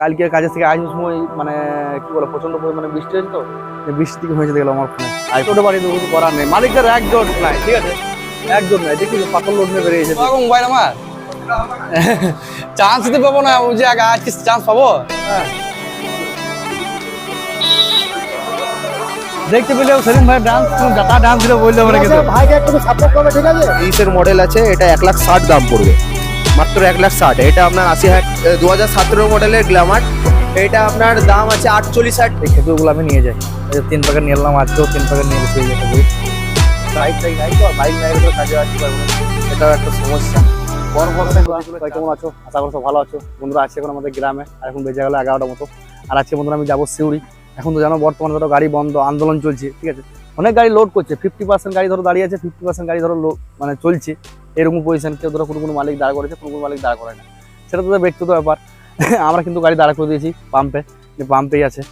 কালকে কাজের থেকে আসার সময় মানে কি বলে প্রচণ্ড পরিমাণে বৃষ্টি হয়েছে তো বৃষ্টি থেকে হয়েছে দেখলাম আমার ফোনে। আর ছোটো বাড়ি তো কিছু করার নেই। মালিকদের একজন নাই ঠিক আছে? একজন নাই। দেখি পাথর লোড নিয়ে বেরিয়েছে মোবাইল আমার। চান্স দিতে পাবো না ওই যে আগে আজকে চান্স পাবো। হ্যাঁ। দেখতে পেলেও সেলিম ভাই ডান্স যাতা ডান্স দিলে বললে আমরা কিন্তু ভাইকে একটু সাপোর্ট করবে ঠিক আছে? তেইশের মডেল আছে এটা এক লাখ ষাট দাম পড়বে। মাত্র এক লাখ ষাট। এটা আপনার আশি হাজার দু হাজার সতেরো মডেলের গ্ল্যামার। এটা আপনার দাম আছে আটচল্লিশ হাজার এই খেতুগুলো আমি নিয়ে যাই। তিন প্যাকেট নিয়ে এলাম আজকেও তিন প্যাকেট নিয়ে এই বাইক টাইক নাই তো বাইক নাই তো কাজে আসতে পারব এটাও একটা সমস্যা। বড় বড় ভাই কেমন আছো? আশা করছ ভালো আছো। বন্ধুরা আছে এখন আমাদের গ্রামে আর এখন বেজে গেলো এগারোটা মতো। আর আজকে বন্ধুরা আমি যাব সিউড়ি। এখন তো জানো বর্তমানে ধরো গাড়ি বন্ধ আন্দোলন চলছে ঠিক আছে? অনেক গাড়ি লোড করছে। ফিফটি পার্সেন্ট গাড়ি ধরো দাঁড়িয়ে আছে ফিফটি পার্সেন্ট গাড়ি ধরো মানে চলছে। এরকম পজিশন কেউ ধরো কোনো কোনো মালিক দাঁড় করেছে, কোনো কোনো মালিক দাঁড় করে না। সেটা তো ব্যক্তিগত ব্যাপার। আমরা কিন্তু গাড়ি দাঁড় করে দিয়েছি পাম্পে যে পাম্পেই আছে।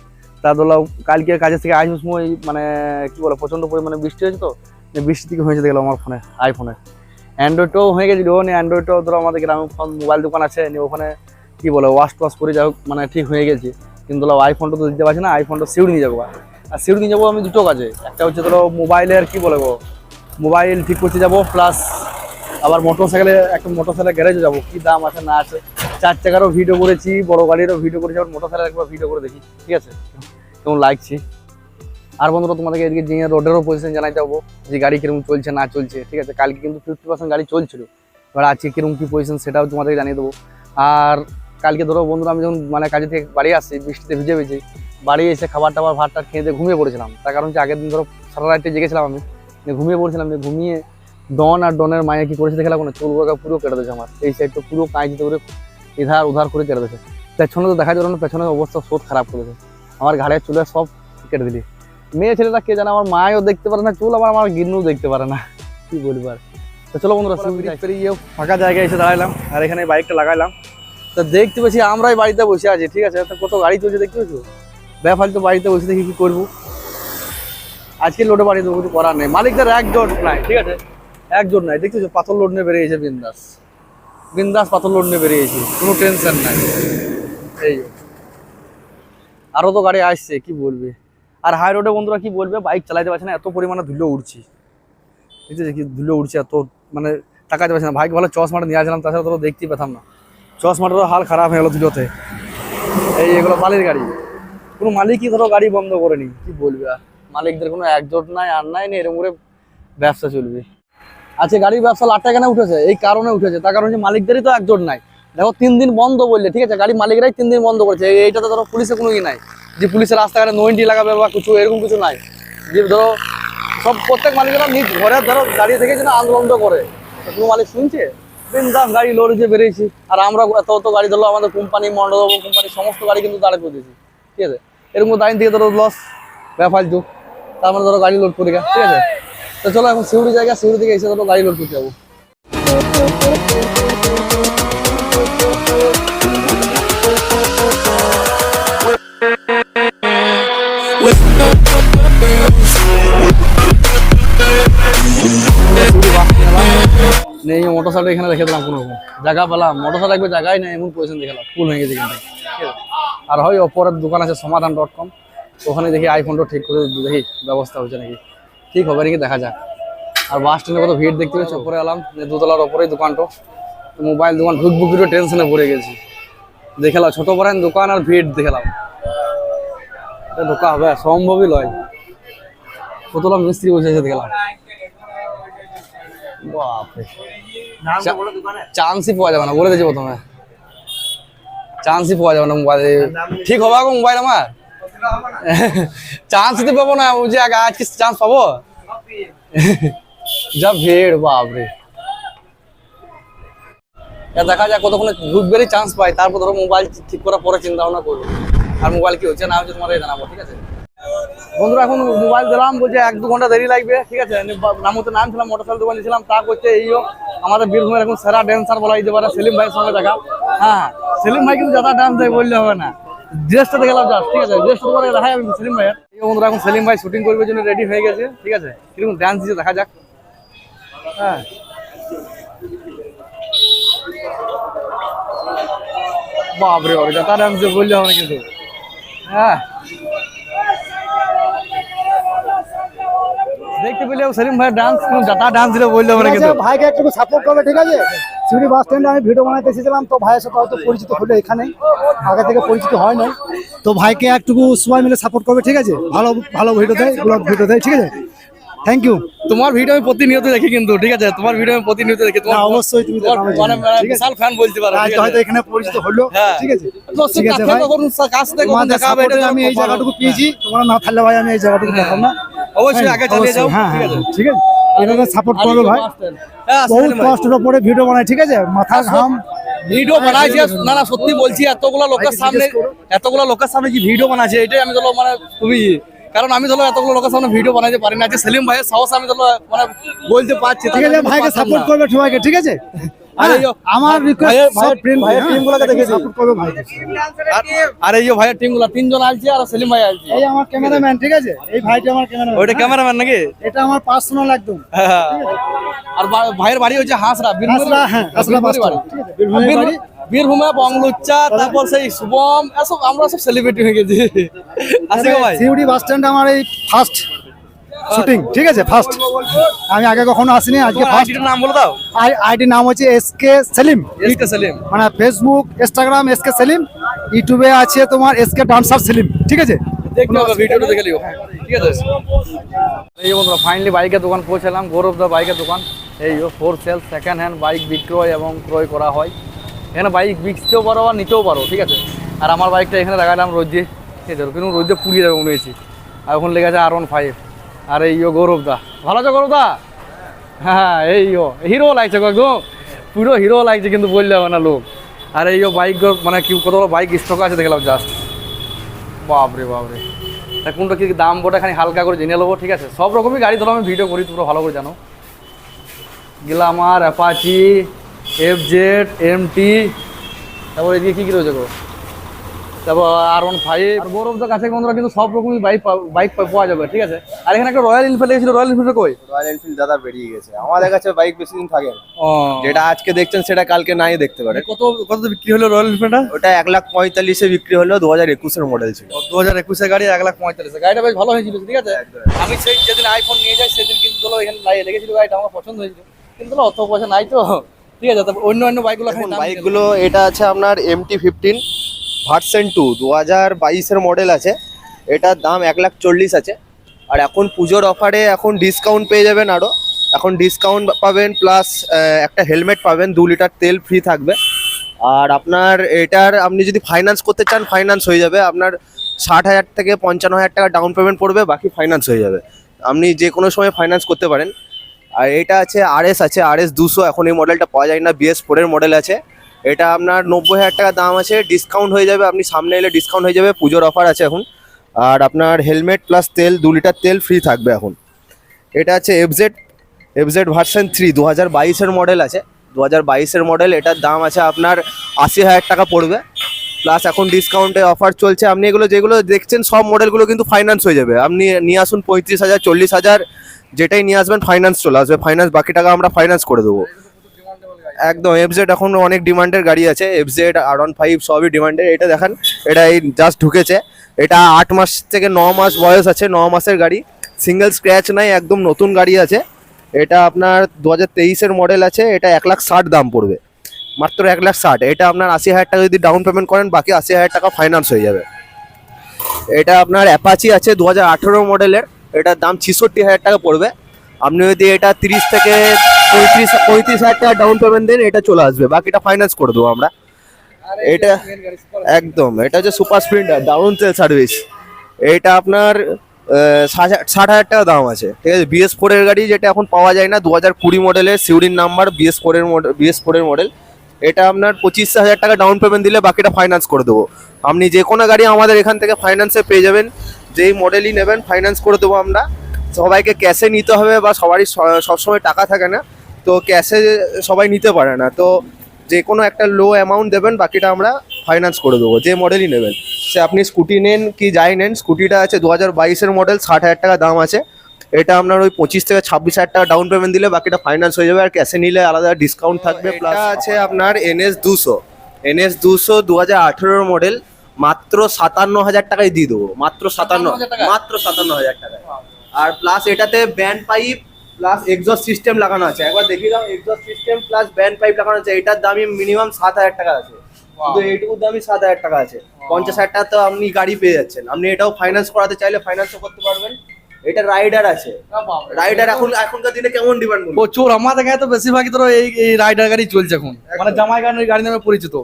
তা ধরো কালকে কাজের থেকে আসার সময় মানে কি বলে, প্রচণ্ড পরিমাণে বৃষ্টি হয়েছে তো বৃষ্টি থেকে হয়েছে দেখলাম আমার ফোনে আইফোনে অ্যান্ড্রয়েডও হয়ে গেছিল নিয়ে অ্যান্ড্রয়েডও ধরো আমাদের গ্রামে ফোন মোবাইল দোকান আছে, নিয়ে ওখানে কি বলে ওয়াশ টোয়াশ করে যাই মানে ঠিক হয়ে গেছে। কিন্তু ধরো আইফোনটা তো দিতে পারছি না আইফোনটা সিউড়ি নিয়ে যাব আর সিউড়ি নিয়ে যাব আমি দুটো কাজে, একটা হচ্ছে ধরো মোবাইলের কি বলে গো মোবাইল ঠিক করতে যাব প্লাস আবার মোটর সাইকেলে একটা মোটর সাইকেলের গ্যারেজে যাব। কি দাম আছে, না আছে? চার চাকারও ভিডিও করেছি, বড় গাড়িরও ভিডিও করেছি, আবার মোটর সাইকেলের একবার ভিডিও করে দেখি। ঠিক আছে? কেমন লাগছে? আর বন্ধুরা, তোমাদেরকে এদিকে যে রোডেরও পজিশন জানাই যাব, যে গাড়ি কীরকম চলছে, না চলছে। ঠিক আছে? কালকে কিন্তু ফিফটি পার্সেন্ট গাড়ি চলছিল। এবার আজকে কীরকম কী পজিশন সেটাও তোমাদেরকে জানিয়ে দেবো। আর কালকে ধরো বন্ধুরা, আমি যখন মানে কাজে থেকে বাড়ি আসছি, বৃষ্টিতে ভিজে ভিজে, বাড়ি এসে খাবার টাবার ভাত খেয়ে দিয়ে ঘুমিয়ে পড়েছিলাম। তার কারণ হচ্ছে আগের দিন ধরো সারা রাত্রে জেগেছিলাম আমি ঘুমিয়ে পড়েছিলাম, দিয়ে ঘুমিয়ে ডন আর ডনের মায়ে কি করেছে দেখলাম না চুল গোড়া পুরো কেটে দিয়েছে আমার। এই সাইডটা পুরো কাঁচিতে করে ইধার উধার করে কেটে দিয়েছে। পেছনে তো দেখা যাবে পেছনের অবস্থা স্রোত খারাপ করেছে আমার ঘাড়ের চুলে সব কেটে দিলি। মেয়ে ছেলেটা কে জানে আমার মায়ও দেখতে পারে না চুল আবার আমার গিন্নু দেখতে পারে না। কি বলব আর। তো চলো বন্ধুরা পেরিয়ে ফাঁকা জায়গায় এসে দাঁড়ালাম আর এখানে বাইকটা লাগাইলাম। তো দেখতে পেয়েছি আমরাই বাড়িতে বসে আছি ঠিক আছে? তো কত গাড়ি চলছে দেখতে পেয়েছ? ব্যাপার তো বাড়িতে বসে দেখি কি করব। আজকে লোডে বাড়ি দেবো কিছু করার নেই। মালিকদের একজন নাই ঠিক আছে? একজন নাই, দেখতেছো পাথর লোড নিয়ে বেরিয়েছে বিন্দাস। বিন্দাস পাথর লোড নিয়ে বেরিয়েছে, কোনো টেনশন নাই। এই যে। আরও তো গাড়ি আসছে, কি বলবে? আর হাই রোডে বন্ধুরা কি বলবে? বাইক চালাইতে পারছে না, এত পরিমাণে ধুলো উঠছে দেখতেছি কি ধুলো উঠছে এত মানে টাকাতে পারছে না। ভাইকে ভালো চশমাটা নিয়ে আসলাম, তাছাড়া তো দেখতেই পেতাম না। চশমাটারও হাল খারাপ হয়ে গেলো ধুলোতে। এই এগুলো বালির গাড়ি। কোনো মালিকই ধরো গাড়ি বন্ধ করেনি, কি বলবে আর? মালিকদের কোনো একজোট নাই, আর নাই নেই এরকম করে ব্যবসা চলবে। আজকে গাড়ির ব্যবসা লাখ কেন উঠেছে, এই কারণে উঠেছে। তার কারণ মালিকদেরই তো একজোট নাই। দেখো, তিন দিন বন্ধ বললে, ঠিক আছে? গাড়ি মালিকরাই তিন দিন বন্ধ করেছে। এই- এইটাতে ধরো পুলিশের কোনো ই নাই। যে পুলিশের রাস্তাঘাটে নইনটি লাগাবে বা কিছু, এরকম কিছু নাই। যে ধরো, সব প্রত্যেক মালিকেরা নিজ ঘরে ধরো দাঁড়িয়ে থেকে যেন আন্দোলন করে। কোনো মালিক শুনছে? বিন্দাস গাড়ি লোড যে বেরিয়েছি। আর আমরা এত অত গাড়ি ধরলো, আমাদের কোম্পানি মন্ডল কোম্পানি, সমস্ত গাড়ি কিন্তু দাঁড়িয়ে করে দিয়েছি। ঠিক আছে? এরকম দাঁড়িয়ে থেকে ধরো লস ব্যাপাল্টু তার মানে ধরো গাড়ি লোড করে ঠিক আছে? চলো এখন সিউড়ি জায়গা, সিউড়ি থেকে এসে গাড়ি লোড করতে যাব। নেই মোটর সাইকেল এখানে রেখে দিলাম কোনো রকম। জায়গা পেলাম মোটর সাইকেল একবার জায়গায় নেই, এমন পজিশন দেখালাম ফুল হয়ে গেছে এখান? আর হয় অপরের দোকান আছে সমাধান ডট কম ওখানে দেখি আইফোনটা ঠিক করে দেখি, ব্যবস্থা হচ্ছে নাকি। ঠিক হবে নাকি দেখা যাক। আর বাস স্ট্যান্ডে কত ভিড় দেখতে পেয়েছি? ওপরে এলাম দোতলার ওপরেই দোকানটা। মোবাইল দোকান ঢুকবো ফিরে টেনশনে পড়ে গেছি। দেখলাম ছোট বড়ান দোকান আর ভিড় দেখলাম এটা ঢোকা হবে সম্ভবই নয় কতলা মিস্ত্রি বসে আছে দেখলাম বাপরে। চান্সই পাওয়া যাবে না বলে দিয়েছি প্রথমে। চান্সই পাওয়া যাবে না মোবাইলে ঠিক হবে মোবাইল আমার। চান্স দিতে পাবো না যে আগে আজকে চান্স পাবো? যা ভিড়, বাপরে। দেখা যাক কতক্ষণে ঢুকবেরই চান্স পাই। তারপর ধরো মোবাইল ঠিক করার পরে চিন্তা ভাবনা করব। আর মোবাইল কি হচ্ছে, না হচ্ছে তোমার জানাব, ঠিক আছে? বন্ধুরা, এখন মোবাইল দিলাম, বলছে এক দু ঘণ্টা দেরি লাগবে, ঠিক আছে? নামতে নাম ছিলাম মোটর সাইকেল দোকান ছিলাম তা করছে এইও আমাদের বীরভূমের এখন সেরা ড্যান্সার বলা যেতে পারে, সেলিম ভাইয়ের সঙ্গে দেখা। হ্যাঁ সেলিম ভাই কিন্তু যারা ডান্স দেয়, বললে হবে না। ড্রেসটা দেখে জাস্ট ঠিক আছে? ড্রেসটা তোমার দেখাই আমি সেলিম ভাইয়ের। এই বন্ধুরা এখন সেলিম ভাই শুটিং করবে জন্য রেডি হয়ে গেছে ঠিক আছে? কীরকম ডান্স দিচ্ছে দেখা যাক। হ্যাঁ। বাপরে বাপরে যা তার আমি বললে হবে না কিন্তু। হ্যাঁ। দেখতে পেলে সেলিম ভাই ডান্স যাতা ডান্স দিলে বললে হবে কিন্তু। ভাইকে একটু সাপোর্ট করবে ঠিক আছে? সিউড়ি বাস স্ট্যান্ডে আমি ভিডিও বানাতে এসেছিলাম তো ভাইয়ের সাথে হয়তো পরিচিত হলো এখানে আগে থেকে পরিচিত হয় নাই। তো ভাইকে একটুকু সবাই মিলে সাপোর্ট করবে ঠিক আছে? ভালো ভালো ভিডিও দেয় ব্লগ ভিডিও দেয় ঠিক আছে? থ্যাংক ইউ তোমার ভিডিও আমি প্রতিনিয়ত দেখি কিন্তু ঠিক আছে? তোমার ভিডিও আমি প্রতিনিয়ত দেখি তোমার অবশ্যই তুমি মানে। বিশাল ফ্যান বলতে পারো আজ হয়তো এখানে পরিচিত হলো হ্যাঁ। ঠিক আছে? ঠিক আছে ভাই। কখন কাছ থেকে তোমাদের দেখা হবে এটা আমি এই জায়গাটুকু পেয়েছি তোমরা না থাকলে ভাই আমি এই জায়গাটুকু দেখাম না। অবশ্যই আগে চালিয়ে যাও হ্যাঁ ঠিক হ্যাঁ আছে? ঠিক আছে। এভাবে সাপোর্ট করবে ভাই। হ্যাঁ, বহুত কষ্টের উপরে ভিডিও বানায় ঠিক আছে? মাথা ঘাম। ভিডিও বানাইছে না না সত্যি বলছি এতগুলো লোকের সামনে এতগুলো লোকের সামনে যে ভিডিও বানাইছে? এটাই আমি ধরো মানে খুবই কারণ আমি ধরো এতগুলো লোকের সামনে ভিডিও বানাইতে পারি না। যে সেলিম ভাইয়ের সাহস আমি ধরো মানে বলতে পারছি ঠিক আছে ভাইকে সাপোর্ট করবে সবাইকে ঠিক আছে? হ্যাঁ, আমার ভাইয়ের- ভাইয়ের- ফ্রেন্ড ভাইয়ের team গুলোকে দেখেছি। সাপোর্ট করবে ভাইকে আর এই যে ভাইয়ের টিমগুলা তিনজন আসছে আর সেলিম ভাই আসছে এই আমার ক্যামেরাম্যান ঠিক আছে? এই ভাইটা আমার ক্যামেরাম্যান ওইটা ক্যামেরাম্যান নাকি? এটা আমার পার্সোনাল একদম। হ্যাঁ। আর ভাইয়ের বাড়ি হচ্ছে হাঁসরা বীরভূমের হ্যাঁ বাড়ি। বীরভূমের বাড়ি। বীরভূমে বংলুচ্চা তারপর সেই শুভম এসব আমরা সব সেলিব্রিটি হয়ে গেছি। ভাই। সিউড়ি বাস স্ট্যান্ড আমার এই ফার্স্ট শুটিং ঠিক আছে ফার্স্ট আমি আগে কখনো আসিনি আজকে ফার্স্ট নাম বলে দাও। আইডি নাম হচ্ছে S K Salim S K Salim মানে Facebook Instagram S K Salim ইউটিউবে আছে তোমার এস কে ডান্সার সেলিম ঠিক আছে? ভিডিওটা দেখে লিও ঠিক আছে। এই বন্ধুরা ফাইনালি বাইকের দোকান পৌঁছালাম গৌরব দা বাইকের দোকান। এই for sale second hand bike বিক্রয় এবং ক্রয় করা হয়। এখানে বাইক বিকতেও পারো আর নিতেও পারো ঠিক আছে? আর আমার বাইকটা এখানে লাগালাম রোদ দিয়ে ঠিক আছে? কিন্তু রোদ দিয়ে পুড়িয়ে যাবে মনে হয়েছি। আর ওখানে লেগে আছে আর ওয়ান ফাইভ আর এই ও গৌরব দা, ভালো আছো গৌরব দা? হ্যাঁ এই হিরো লাগছে একদম, পুরো হিরো লাগছে কিন্তু বললে হবে না লোক। আর এই বাইক মানে কি কতগুলো বাইক স্টক আছে দেখলাম জাস্ট বাপরে বাপরে। তা কোনটা কি দাম বটে খানি হালকা করে জেনে নেব, ঠিক আছে? সব রকমই গাড়ি ধরো, আমি ভিডিও করি, তোমরা ভালো করে জানো। Glamour, Apache F Z M T তারপর এদিকে কী কী রয়েছে গো? তারপর আর ওয়ান ফাইভ আর গৌরবদের কাছে বন্ধুরা কিন্তু সব রকমই বাইক বাইক পাওয়া যাবে ঠিক আছে? আর এখানে একটা রয়্যাল এনফিল্ড লেগেছিল রয়্যাল এনফিল্ড কই? রয়্যাল এনফিল্ড দাদা বেরিয়ে গেছে। আমাদের কাছে বাইক বেশি দিন থাকে না। যেটা আজকে দেখছেন সেটা কালকে নাই দেখতে পারেন কত কত বিক্রি হলো রয়্যাল এনফিল্ডটা ওটা এক লাখ পঁয়তাল্লিশে বিক্রি হলো দু হাজার একুশের মডেল ছিল। দু হাজার একুশের গাড়ি এক লাখ পঁয়তাল্লিশে। গাড়িটা বেশ ভালো হয়েছিল ঠিক আছে? আমি সেই যেদিন আইফোন নিয়ে যাই সেদিন কিন্তু ধরো এখানে লেগেছিল গাড়িটা আমার পছন্দ হয়েছিল। কিন্তু অত পয়সা নাই তো ঠিক আছে? তারপর অন্য অন্য বাইকগুলো বাইকগুলো এটা আছে আপনার এমটি ফিফটিন ভার্সেন টু দু হাজার বাইশের মডেল আছে। এটার দাম এক লাখ চল্লিশ আছে। আর এখন পুজোর অফারে এখন ডিসকাউন্ট পেয়ে যাবেন আরও এখন ডিসকাউন্ট পাবেন প্লাস একটা হেলমেট পাবেন, দু লিটার তেল ফ্রি থাকবে। আর আপনার এটার, আপনি যদি ফাইন্যান্স করতে চান ফাইন্যান্স হয়ে যাবে। আপনার ষাট হাজার থেকে পঞ্চান্ন হাজার টাকা ডাউন পেমেন্ট পড়বে, বাকি ফাইন্যান্স হয়ে যাবে। আপনি যে কোনো সময় ফাইন্যান্স করতে পারেন। আর এটা আছে আরএস আছে আরএস দুশো। এখন এই মডেলটা পাওয়া যায় না বিএস ফোরের মডেল আছে। এটা আপনার নব্বই হাজার টাকা দাম আছে ডিসকাউন্ট হয়ে যাবে, আপনি সামনে এলে ডিসকাউন্ট হয়ে যাবে, পুজোর অফার আছে এখন। আর আপনার হেলমেট প্লাস তেল, দু লিটার তেল ফ্রি থাকবে এখন। এটা আছে এফজেড এফজেড ভার্সন থ্রি দু হাজার বাইশের মডেল আছে। দু হাজার বাইশের মডেল এটার দাম আছে আপনার আশি হাজার টাকা পড়বে। প্লাস এখন ডিসকাউন্টে অফার চলছে, আপনি এগুলো যেগুলো দেখছেন, সব মডেলগুলো কিন্তু ফাইন্যান্স হয়ে যাবে। আপনি নিয়ে আসুন পঁয়ত্রিশ হাজার, চল্লিশ হাজার, যেটাই নিয়ে আসবেন ফাইন্যান্স চলে আসবে। ফাইন্যান্স বাকি টাকা আমরা ফাইন্যান্স করে দেবো। একদম এফজেড এখন অনেক ডিমান্ডের গাড়ি আছে এফজেড আর ওয়ান ফাইভ সবই ডিমান্ডের। এটা দেখেন, এটা এই জাস্ট ঢুকেছে। এটা আট মাস থেকে ন মাস বয়স আছে, ন মাসের গাড়ি। সিঙ্গেল স্ক্র্যাচ নাই, একদম নতুন গাড়ি আছে। এটা আপনার দু হাজার তেইশের মডেল আছে, এটা এক লাখ ষাট দাম পড়বে। মাত্র এক লাখ ষাট। এটা আপনার আশি হাজার টাকা যদি ডাউন পেমেন্ট করেন, বাকি আশি হাজার টাকা ফাইন্যান্স হয়ে যাবে। এটা আপনার অ্যাপাচি আছে দু হাজার আঠেরো মডেলের এটার দাম ছিষট্টি হাজার টাকা পড়বে। আপনি যদি এটা তিরিশ থেকে পঁয়ত্রিশ পঁয়ত্রিশ হাজার টাকা ডাউন পেমেন্ট দেন এটা চলে আসবে। বাকিটা ফাইন্যান্স করে দেবো আমরা। এটা একদম এটা হচ্ছে সুপার স্প্লেন্ডার ডাউন তেল সার্ভিস এটা আপনার ষাট হাজার টাকা দাম আছে। ঠিক আছে বিএস ফোরের গাড়ি যেটা এখন পাওয়া যায় না দু হাজার কুড়ি মডেলের সিউরির নাম্বার বিএস ফোরের মডেল বিএস ফোরের মডেল এটা আপনার পঁচিশ হাজার টাকা ডাউন পেমেন্ট দিলে বাকিটা ফাইন্যান্স করে দেবো। আপনি যে কোনো গাড়ি আমাদের এখান থেকে ফাইন্যান্সে পেয়ে যাবেন। যেই মডেলই নেবেন ফাইন্যান্স করে দেবো আমরা। সবাইকে ক্যাশে নিতে হবে বা সবারই সবসময় টাকা থাকে না। তো ক্যাশে সবাই নিতে পারে না। তো যে কোনো একটা লো অ্যামাউন্ট দেবেন বাকিটা আমরা ফাইন্যান্স করে দেবো। যে মডেলই নেবেন। সে আপনি স্কুটি নেন কি যাই নেন স্কুটিটা আছে দু হাজার বাইশের মডেল ষাট হাজার টাকা দাম আছে। এটা আপনার ওই পঁচিশ থেকে ছাব্বিশ হাজার টাকা ডাউন পেমেন্ট দিলে বাকিটা ফাইন্যান্স হয়ে যাবে। আর ক্যাশে নিলে আলাদা ডিসকাউন্ট থাকবে প্লাস আছে আপনার এনএস দুশো। এনএস দুশো দু হাজার আঠেরোর মডেল মাত্র সাতান্ন হাজার টাকায় দিয়ে দেবো। মাত্র সাতান্ন 57,000 মাত্র সাতান্ন হাজার টাকায়। আর প্লাস এটাতে band pipe plus exhaust system লাগানো আছে। একবার দেখিয়ে দাও exhaust system plus band pipe লাগানো আছে। এটার দামই মিনিমাম সাত হাজার টাকা আছে। কিন্তু এইটুকুর দামই সাত হাজার টাকা আছে। পঞ্চাশ হাজার টাকা তো আপনি গাড়ি পেয়ে যাচ্ছেন। আপনি এটাও ফাইন্যান্স করাতে চাইলে ফাইন্যান্সও করতে পারবেন। এটা রাইডার আছে। রাইডার এখন এখনকার দিনে কেমন ডিমান্ড প্রচুর। আমাদের এখানে তো বেশিরভাগই ধরো এই এই রাইডার গাড়ি চলছে এখন। মানে জামাই গাড়ির গাড়ি নামে পরিচিত।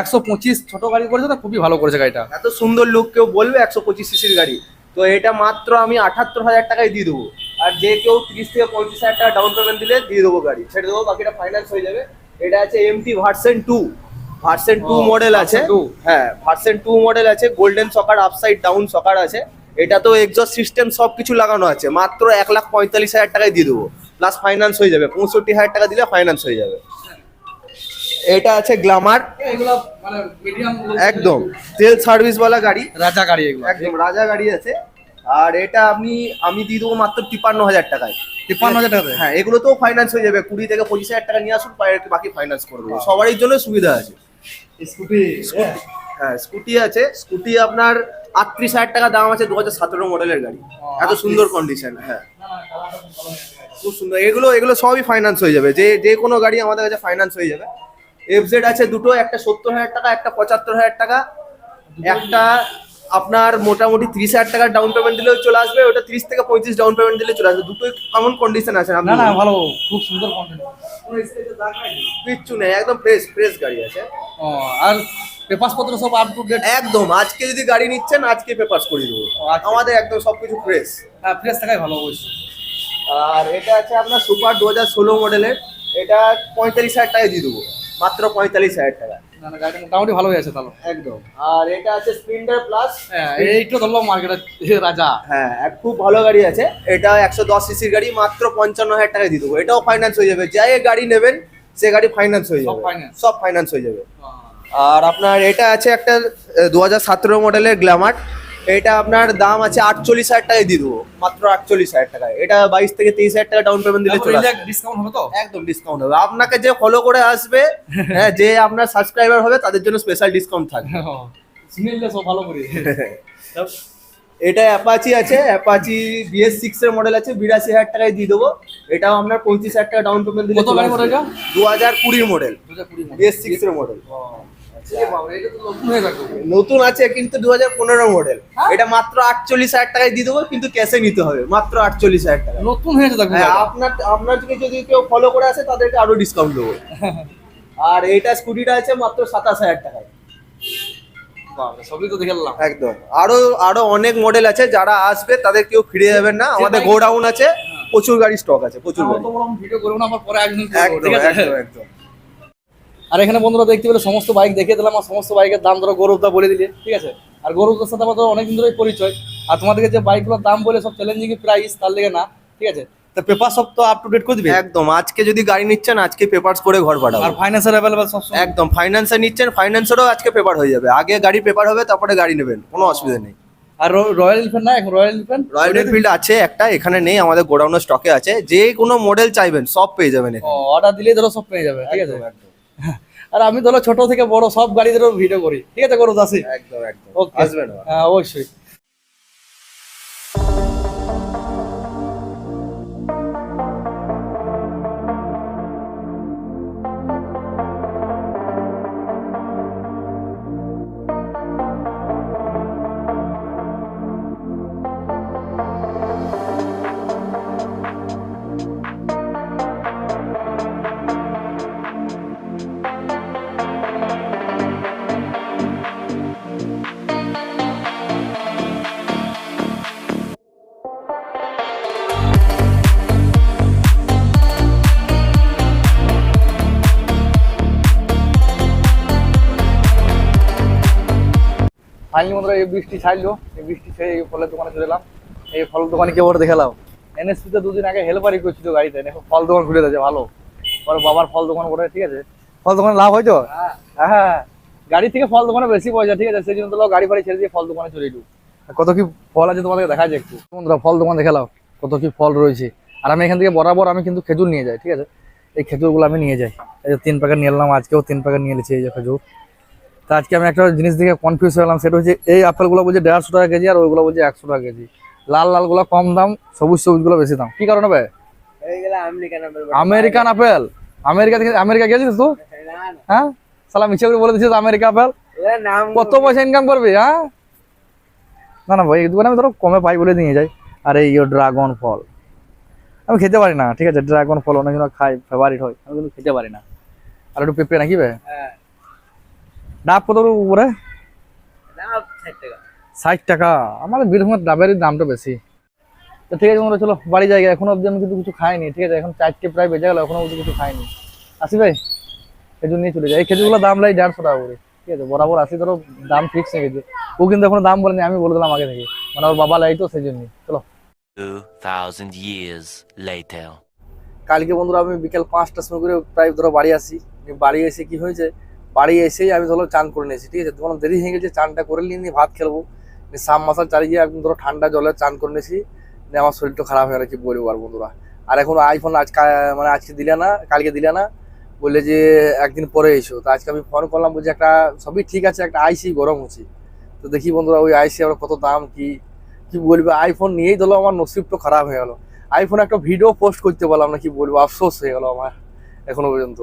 একশো পঁচিশ ছোট গাড়ি করেছে তো খুবই ভালো করেছে গাড়িটা। এত সুন্দর লোক কেউ বলবে একশো পঁচিশ সিসির গাড়ি। তো এটা মাত্র আমি আঠাত্তর হাজার টাকায় দিয়ে দেবো। আর যে কেউ তিরিশ থেকে পঁয়ত্রিশ হাজার টাকা ডাউন পেমেন্ট দিলে দিয়ে দেবো গাড়ি। ছেড়ে দেবো বাকিটা ফাইন্যান্স হয়ে যাবে। এটা আছে MT version two version two model আছে। version 2 হ্যাঁ ভার্সেন টু মডেল আছে। Golden shocker upside down shocker আছে। এটা তো এক্সস্ট সিস্টেম সব কিছু লাগানো আছে। মাত্র এক লাখ পঁয়তাল্লিশ হাজার টাকায় দিয়ে দেবো। প্লাস ফাইন্যান্স হয়ে যাবে। পঁয়ষট্টি হাজার টাকা দিলে ফাইন্যান্স হয়ে যাবে। এটা আছে গ্লামার এগুলো মানে মিডিয়াম একদম। তেল সার্ভিস সার্ভিসওয়ালা গাড়ি। রাজা গাড়ি একদম রাজা গাড়ি আছে। আর এটা আপনি আমি দিয়ে দেবো মাত্র তিপ্পান্ন হাজার টাকায়। তিপ্পান্ন হাজার টাকা হ্যাঁ এগুলো তো ফাইন্যান্স হয়ে যাবে। কুড়ি থেকে পঁচিশ হাজার টাকা নিয়ে আসুন বাকি ফাইন্যান্স করে দেবো। সবারই জন্য সুবিধা আছে। স্কুটি হ্যাঁ। স্কুটি আছে। স্কুটি আপনার আটত্রিশ হাজার টাকা দাম আছে দু হাজার সতেরো মডেলের গাড়ি। এত সুন্দর কন্ডিশন হ্যাঁ। খুব সুন্দর। এগুলো এগুলো সবই ফাইন্যান্স হয়ে যাবে। যে যে কোনো গাড়ি আমাদের কাছে ফাইন্যান্স হয়ে যাবে। এফজেড আছে দুটো একটা সত্তর হাজার টাকা একটা পঁচাত্তর হাজার টাকা একটা আপনার মোটামুটি ত্রিশ হাজার টাকার ডাউন পেমেন্ট দিলেও চলে আসবে ওটা ত্রিশ থেকে পঁয়ত্রিশ ডাউন পেমেন্ট দিলে চলে আসবে। দুটোই কেমন কন্ডিশন আছে না না ভালো খুব সুন্দর কিচ্ছু নেই একদম ফ্রেশ ফ্রেশ গাড়ি আছে। ও আর পেপারস পত্র সব আপ টু ডেট একদম আজকে যদি গাড়ি নিচ্ছেন আজকে পেপারস করে দেবো। ও, আমাদের একদম সব কিছু ফ্রেশ হ্যাঁ ফ্রেশ থাকাই ভালো অবশ্যই। আর এটা আছে আপনার সুপার দু হাজার ষোলো মডেলের এটা পঁয়তাল্লিশ হাজার টাকায় দিয়ে দেবো। মাত্র পঁয়তাল্লিশ হাজার টাকা না না গাড়িটা মোটামুটি ভালো হয়েছে তাহলে। একদম। আর এটা আছে স্প্লেন্ডার প্লাস হ্যাঁ এইটা ধরলো মার্কেটের রাজা। হ্যাঁ খুব ভালো গাড়ি আছে। এটা একশো দশ সিসির গাড়ি মাত্র পঞ্চান্ন হাজার টাকায় দিয়ে দেবো। এটাও ফাইন্যান্স হয়ে যাবে। যাই গাড়ি নেবেন সে গাড়ি ফাইন্যান্স হয়ে যাবে? সব ফাইন্যান্স হয়ে যাবে। আর আপনার এটা আছে একটা দু হাজার সতেরো মডেলের গ্ল্যামার এটা আপনার দাম আছে আটচল্লিশ হাজার টাকায় দিয়ে দেবো। মাত্র আটচল্লিশ হাজার টাকায়। এটা বাইশ থেকে তেইশ হাজার টাকা ডাউন পেমেন্ট দিলে চলে ডিসকাউন্ট হবে তো? একদম ডিসকাউন্ট হবে। আপনাকে যে ফলো করে আসবে হ্যাঁ যে আপনার সাবস্ক্রাইবার হবে তাদের জন্য স্পেশাল ডিসকাউন্ট থাকবে। ভালো করে। এটা অ্যাপাচি আছে। অ্যাপাচি বিএস সিক্স এর মডেল আছে। বিরাশি হাজার টাকায় দিয়ে দেবো। এটাও আপনার পঁয়ত্রিশ হাজার টাকা ডাউন পেমেন্ট দিলে? দু হাজার কুড়ির মডেল 2020 মডেল। বিএস সিক্স এর মডেল নতুন হয়ে থাকবে। নতুন আছে কিন্তু দু হাজার পনেরো মডেল এটা মাত্র আটচল্লিশ হাজার টাকায় দিয়ে দেবো কিন্তু ক্যাশে নিতে হবে। মাত্র আটচল্লিশ হাজার টাকা নতুন হয়েছে হ্যাঁ। আপনার আপনার যদি কেউ ফলো করে আসে তাদেরকে আরও ডিসকাউন্ট দেবো। আর এইটা স্কুটিটা আছে মাত্র সাতাশ হাজার টাকায়। সবই তো দেখে একদম। আরও আরও অনেক মডেল আছে যারা আসবে তাদের কেউ ফিরে যাবেন না। আমাদের গোডাউন আছে প্রচুর গাড়ি স্টক আছে প্রচুর গাড়ি। ভিডিও করব না আমার পরে একদম একদম একদম। আর এখানে বন্ধুরা দেখতে পেলে সমস্ত বাইক দেখিয়ে দিলাম আর সমস্ত বাইকের দাম ধরো গৌরবদা বলে দিলে ঠিক আছে? আর গৌরবদার সাথে আমার অনেকদিন ধরে পরিচয়। আর তোমাদেরকে যে বাইকগুলোর দাম বলে সব চ্যালেঞ্জিং প্রাইস তার লেগে না ঠিক আছে? তা পেপার সব তো আপ টু ডেট করে দিবে? একদম আজকে যদি গাড়ি নিচ্ছেন আজকে পেপারস করে ঘর পাঠাবো। আর ফাইন্যান্সের সব একদম ফাইন্যান্সে নিচ্ছেন ফাইন্যান্সেরও আজকে পেপার হয়ে যাবে। আগে গাড়ি পেপার হবে তারপরে গাড়ি নেবেন কোনো অসুবিধা নেই। আর রয়্যাল এনফিল্ড না এখন রয়্যাল এনফিল্ড রয়্যাল এনফিল্ড আছে একটা এখানে নেই আমাদের গোডাউনের স্টকে আছে। যে কোনো মডেল চাইবেন সব পেয়ে যাবেন অর্ডার ধরো সব পেয়ে যাবে ঠিক আছে? আর আমি ধরো ছোট থেকে বড় সব গাড়িদেরও ভিডিও করি। ঠিক আছে গরু আসি একদম একদম। আসবেন হ্যাঁ অবশ্যই। ফাইনালি বন্ধুরা এই বৃষ্টি ছাড়লো এই বৃষ্টি ছেড়ে ফলের দোকানে চলে এলাম। এই ফল দোকানে কেউ দেখালাম? এনএসপিতে দুদিন আগে হেল্পারই করছিল গাড়িতে এখন ফল দোকান খুলে দিয়েছে ভালো। বাবার ফল দোকান করে ঠিক আছে? ফল দোকানে লাভ হয় তো? হ্যাঁ গাড়ি থেকে ফল দোকানে বেশি পয়সা ঠিক আছে? সেই জন্য তো গাড়ি ফাড়ি ছেড়ে দিয়ে ফল দোকানে চলে এলু। কত কি ফল আছে তোমাদেরকে দেখা যায় একটু? বন্ধুরা ফল দোকান দেখালাম কত কি ফল রয়েছে। আর আমি এখান থেকে বরাবর আমি কিন্তু খেজুর নিয়ে যাই ঠিক আছে? এই খেজুরগুলো আমি নিয়ে যাই। এই যে তিন প্যাকেট নিয়ে এলাম আজকেও তিন প্যাকেট নিয়ে নিয়েছি এই যে খেজুর। তা আজকে আমি একটা জিনিস দেখে কনফিউজ হয়ে গেলাম। সেটা হচ্ছে এই আপেলগুলো বলছে দেড়শো টাকা কেজি আর ওইগুলো বলছে একশো টাকা কেজি। লাল লালগুলো কম দাম সবুজ সবুজগুলো বেশি দাম। কি কারণে ভাই? আমেরিকান আপেল আমেরিকা থেকে আমেরিকা গেছিস তো হ্যাঁ? সালা মিছে করে বলে দিচ্ছিস আমেরিকা আপেল। কত পয়সা ইনকাম করবি হ্যাঁ? না না ভাই এই দোকানে আমি ধরো কমে পাই বলে নিয়ে যাই। আর এই ড্রাগন ফল। আমি খেতে পারি না ঠিক আছে? ড্রাগন ফল অনেকজন খাই ফেভারিট হয়। আমি কিন্তু খেতে পারি না। আর একটু পেঁপে নাকি ভাই? ডাব কত উপরে? ষাট টাকা। আমাদের বীরভূমের ডাবের দামটা বেশি। তো ঠিক আছে বন্ধুরা চলো বাড়ি জায়গা এখনও অবধি আমি কিন্তু কিছু খাইনি ঠিক আছে? এখন চারটে প্রায় বেজে গেল এখনও অবধি কিছু খাইনি। আসি ভাই? খেজুর নিয়ে চলে যাই। এই খেজুরগুলো দাম লাগে দেড়শো টাকা করে ঠিক আছে? বরাবর আসি ধরো দাম ফিক্স হয়ে গেছে ও কিন্তু এখনও দাম বলেনি আমি বলে দিলাম আগে থেকে। মানে ওর বাবা লাই তো সেই জন্যই। চলো। 2,000 years কালকে বন্ধুরা আমি বিকেল পাঁচটার সময় করে প্রায় ধরো বাড়ি আসি। বাড়ি এসে কি হয়েছে? বাড়ি এসেই আমি ধরো চান করে নিয়েছি, ঠিক আছে? তোমার দেরি হয়ে গেছে, চানটা করে নিয়ে ভাত খেলব। সাম মাসাল চালিয়ে একদম ধরো ঠান্ডা জলে চান করে নিয়েছি। নিয়ে আমার শরীরটা খারাপ হয়ে গেল কি বলব আর বন্ধুরা? আর এখন আইফোন আজ মানে আজকে দিলে না, কালকে দিলে না, বললে যে একদিন পরে এসো। তো আজকে আমি ফোন করলাম, বলছি একটা সবই ঠিক আছে, একটা আইসি গরম হচ্ছে। তো দেখি বন্ধুরা ওই আইসি আবার কত দাম, কি কি বলবে? আইফোন নিয়েই ধরো আমার নসিবটা খারাপ হয়ে গেল। আইফোন একটা ভিডিও পোস্ট করতে পারলাম না, কি বলব? আফসোস হয়ে গেলো আমার, এখনও পর্যন্ত।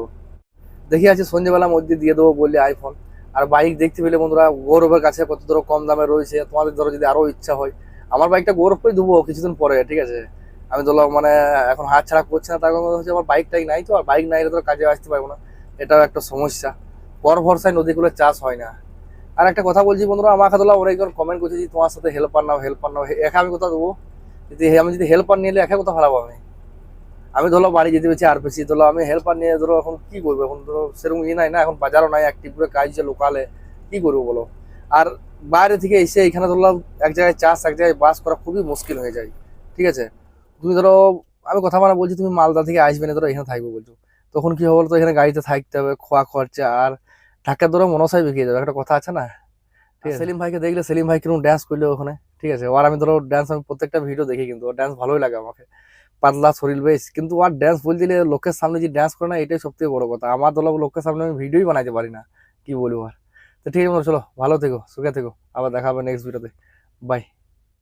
দেখি আছে সন্ধ্যেবেলা মধ্যে দিয়ে দেবো বললে আইফোন আর বাইক দেখতে পেলে বন্ধুরা, গৌরবের কাছে কত ধরো কম দামে রয়েছে, তোমাদের ধরো যদি আরও ইচ্ছা হয়। আমার বাইকটা গৌরবকেই দেবো কিছুদিন পরে, ঠিক আছে? আমি ধরো মানে এখন হাত ছাড়া করছি না, তার কারণ হচ্ছে আমার বাইক টাইক নাই তো, আর বাইক নাই ধরো কাজে আসতে পারব না। এটাও একটা সমস্যা। পর ভরসায় নদীগুলো চাষ হয় না। আর একটা কথা বলছি বন্ধুরা আমাকে ধরো অনেকজন কমেন্ট করছে যে তোমার সাথে হেল্পার নাও হেল্পার নাও একা আমি কোথাও দেবো? যদি আমি যদি হেল্পার নিয়ে এলে একা কোথাও ভালো আমি? আমি ধরো বাড়ি যেতে পেরেছি আর বেশি ধরো আমি হেল্পার নিয়ে ধরো এখন কি করব? এখন ধরো সেরকম ই নাই না এখন বাজারও নাই অ্যাক্টিভ করে কাজ যে লোকালে কি করব বলো? আর বাইরে থেকে এসে এখানে ধরলাম এক জায়গায় চাষ এক জায়গায় বাস করা খুবই মুশকিল হয়ে যায় ঠিক আছে? তুমি ধরো আমি কথা মানে বলছি তুমি মালদা থেকে আসবে না ধরো এখানে থাকবে বলছো। তখন কি হবে তো এখানে গাড়িতে থাকতে হবে খোয়া খরচা আর ঢাকার ধরো মনসাই বেঁকে যাবে একটা কথা আছে না? ঠিক আছে। সেলিম ভাইকে দেখলে সেলিম ভাই কীরকম ড্যান্স করল ওখানে ঠিক আছে? আর আমি ধরো ড্যান্স আমি প্রত্যেকটা ভিডিও দেখি কিন্তু ওর ড্যান্স ভালোই লাগে আমাকে। পাতলা শরীর বেশ, কিন্তু আর ড্যান্স বলতে গেলে লোকের সামনে যে ড্যান্স করে না, এটাই সবথেকে বড় কথা। আমার দল লোকের সামনে আমি ভিডিওই বানাইতে পারি না, কি বলব আর। তো ঠিক আছে চলো, ভালো থেকো, সুখে থেকো, আবার দেখা হবে নেক্সট ভিডিওতে বাই